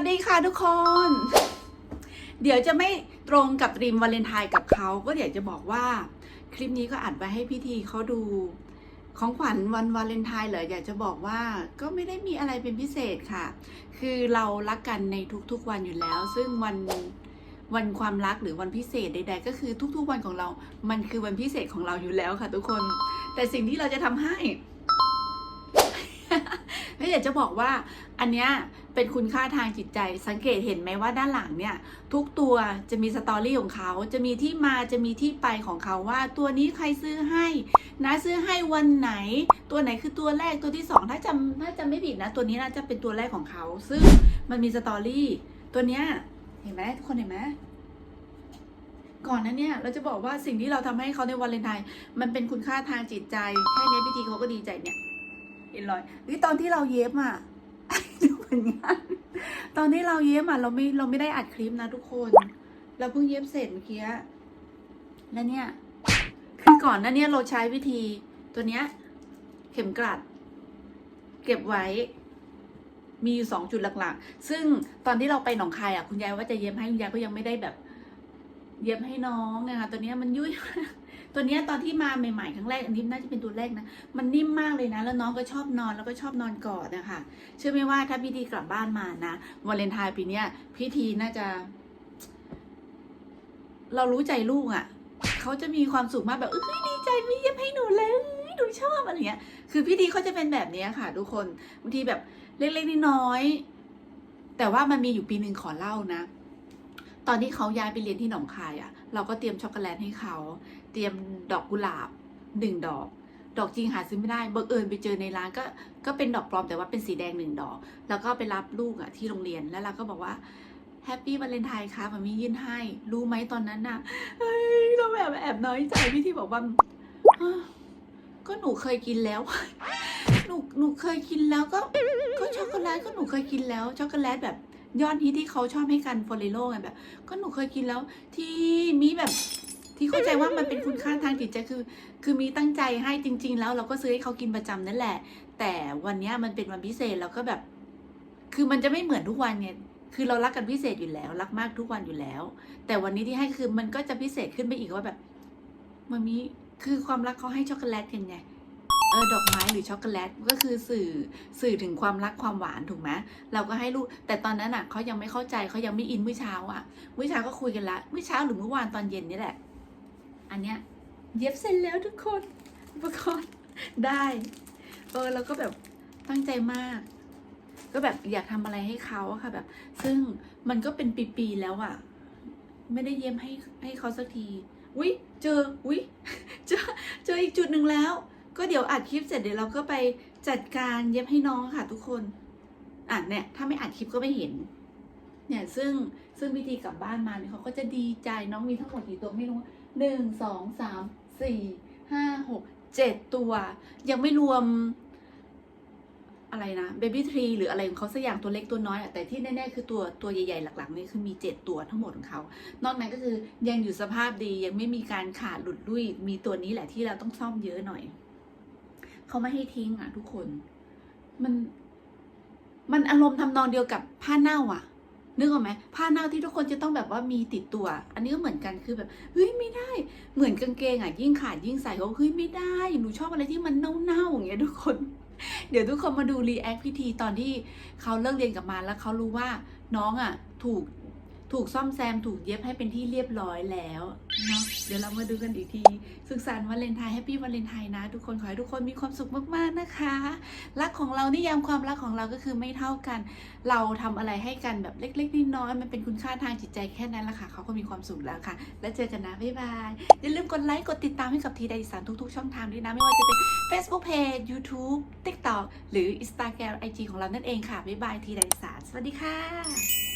สดีค่ะทุกคน เดี๋ยวจะไม่ตรงกับรีมวาเลนไทน์กับเขาก็เดี๋ยวจะบอกว่า คลิปนี้ก็อัดไว้ให้พี่ทีเขาดูของขวัญวันวาเลนไทน์เหรออยากจะบอกว่าก็ไม่ได้มีอะไรเป็นพิเศษค่ะ คือเรารักกันในทุกๆวันอยู่แล้ว ซึ่งวันวันความรักหรือวันพิเศษใด ๆ ก็คือทุกๆวันของเรา มันคือวันพิเศษของเราอยู่แล้วค่ะ ทุกคน แต่สิ่งที่เราจะทำให้ อยากจะบอกว่าอันเนี้ยเป็นคุณค่าทางจิตใจ สังเกตเห็นไหมว่าด้านหลังเนี่ย ทุกตัวจะมีสตอรี่ของเขา จะมีที่มาจะมีที่ไปของเขาว่าตัวนี้ใครซื้อให้นะซื้อให้วันไหน ตัวไหนคือตัวแรกตัวที่สองถ้าจำถ้าจำไม่ผิดนะ ตัวนี้น่าจะเป็นตัวแรกของเขา ซึ่งมันมีสตอรี่ตัวเนี้ยเห็นไหมทุกคนเห็นไหมก่อนนั้นเนี่ยเราจะบอกว่าสิ่งที่เราทำให้เขาในวันเลนไทน์มันเป็นคุณค่าทางจิตใจแค่นี้พิธีเขาก็ดีใจเนี่ย เห็นรอยหรือตอนที่เราเย็บอะดูเหมือนกันตอนที่เราเย็บอะเราไม่เราไม่ได้อัดคลิปนะทุกคน เราเพิ่งเย็บเสร็จเมื่อกี้แล้วเนี่ย คือก่อนหน้าเนี้ยเราใช้วิธีตัวเนี้ย เข็มกลัด เก็บไว้ มีอยู่สองจุดหลักๆ ซึ่งตอนที่เราไปหนองคายอะคุณยายว่าจะเย็บให้คุณยายก็ยังไม่ได้แบบ เย็บให้น้องนะคะตัวนี้มันยุ่ยตัวนี้ตอนที่มาใหม่ๆครั้งแรกอันนี้น่าจะเป็นตัวแรกนะ มันนิ่มมากเลยนะ แล้วน้องก็ชอบนอนแล้วก็ชอบนอนกอดนะคะเชื่อไหมว่าถ้าพี่ทีกลับบ้านมานะวาเลนไทน์ปีเนี้ยพี่ทีน่าจะ เรารู้ใจลูกอะ่ะเขาจะมีความสุขมากแบบเอ้ยดีใจไม่เย็บให้หนูเลยหนูชอบอะไรเงี้ย คือพี่ทีเขาจะเป็นแบบนี้ค่ะ ทุกคนบางทีแบบเล็กๆน้อยๆแต่ว่ามันมีอยู่ปีหนึ่งขอเล่านะ ตอนที่เขาย้ายไปเรียนที่หนองคายอะ่ะ เราก็เตรียมช็อกโกแลตให้เขา เตรียมดอกกุหลาบหนึ่งดอก ดอกจริงหาซื้อไม่ได้บังเอิญไปเจอในร้านก็ก็เป็นดอกปลอมแต่ว่าเป็นสีแดงหนึ่งดอก แล้วก็ไปรับลูกอะที่โรงเรียนแล้วเราก็บอกว่าแฮปปี้วาเลนไทน์ค่ะมันมียื่นให้ รู้ไหมตอนนั้นน่ะเฮ้ยเราแบบแอบน้อยใจพี่ที่บอกว่าก็หนูเคยกินแล้ว หนูหนูเคยกินแล้วก็ ก็ช็อกโกแลตก็หนูเคยกินแล้วช็อกโกแลตแบบ ยอดฮิตที่เขาชอบให้กันฟอเรโลไงแบบ ก็หนูเคยกินแล้วที่มีแบบที่เข้าใจว่ามันเป็นคุณค่าทางจิตใจคือ คือมีตั้งใจให้จริง ๆ แล้วเราก็ซื้อให้เขากินประจำนั่นแหละ แต่วันเนี้ยมันเป็นวันพิเศษเราก็แบบ คือมันจะไม่เหมือนทุกวันเนี่ยคือเรารักกันพิเศษอยู่แล้ว รักมากทุกวันอยู่แล้ว แต่วันนี้ที่ให้คือมันก็จะพิเศษขึ้นไปอีกว่าแบบมันมีคือความรักเขาให้ช็อกโกแลตกันไง เออดอกไม้หรือช็อกโกแลตก็คือสื่อสื่อถึงความรักความหวานถูกไหมเราก็ให้ลูกแต่ตอนนั้นอะเขายังไม่เข้าใจเขายังไม่อินเมื่อเช้าอะเมื่อเช้าก็คุยกันละเมื่อเช้าหรือเมื่อวานตอนเย็นนี่แหละ อันเนี้ยเย็บเสร็จแล้วทุกคนอุปกรณ์ได้เออเราก็แบบตั้งใจมาก ก็แบบอยากทำอะไรให้เขาอะค่ะแบบ ซึ่งมันก็เป็นปีๆแล้วอะไม่ได้เย็บให้ให้เขาสักทีอุ้ยเจออุ้ยเจอเจออีกจุดหนึ่งแล้ว ก็เดี๋ยวอัดคลิปเสร็จเดี๋ยวเราก็ไปจัดการเย็บให้น้องค่ะทุกคนอะเนี่ยถ้าไม่อัดคลิปก็ไม่เห็น เนี่ยซึ่งซึ่งวิธีกลับบ้านมาเนี่ยเขาก็จะดีใจน้องมีทั้งหมดกี่ตัวไม่รู้หนึ่งสองสามสี่ห้าหกเจ็ดตัว ยังไม่รวมอะไรนะเบบี้ทรีหรืออะไรของเขาสักอย่างตัวเล็กตัวน้อยอะแต่ที่แน่ๆคือตัวตัวใหญ่ๆ หลักๆนี่คือมีเจ็ดตัวทั้งหมดของเขา นอกนั้นก็คือยังอยู่สภาพดียังไม่มีการขาดหลุดลุ่ยมีตัวนี้แหละที่เราต้องซ่อมเยอะหน่อย เขาไม่ให้ทิ้งอะ ทุกคน มันมันอารมณ์ทำนองเดียวกับผ้าเน่าอะนึกออกไหมผ้าเน่าที่ทุกคนจะต้องแบบว่ามีติดตัว อันนี้ก็เหมือนกันคือแบบเฮ้ยไม่ได้ เหมือนกางเกงอะยิ่งขาดยิ่งใส่เขาเฮ้ยไม่ได้หนูชอบอะไรที่มันเน่าๆอย่างเงี้ยทุกคน เดี๋ยวทุกคนมาดูรีแอคพิธีตอนที่เขาเลิกเรียนกลับมาแล้วเขารู้ว่าน้องอะ ถูก ถูกซ่อมแซมถูกเย็บให้เป็นที่เรียบร้อยแล้วเนาะเดี๋ยวเรามาดูกันอีกที สุขสันต์วาเลนไทน์แฮปปี้วาเลนไทน์นะ ทุกคนขอให้ทุกคนมีความสุขมากๆนะคะ รักของเรานิยามความรักของเราก็คือไม่เท่ากัน เราทำอะไรให้กันแบบเล็กๆน้อยๆมันเป็นคุณค่าทางจิตใจแค่นั้นและค่ะเขาก็มีความสุขแล้วค่ะ แล้วเจอกันนะบ๊ายบายอย่าลืมกดไลค์กดติดตามให้กับทีไดสานทุกๆ ช่องทางด้วยนะไม่ว่าจะเป็น Facebook Page YouTube TikTok หรือ Instagram IG ของเรานั่นเองค่ะบ๊ายบายทีไดสานสวัสดีค่ะ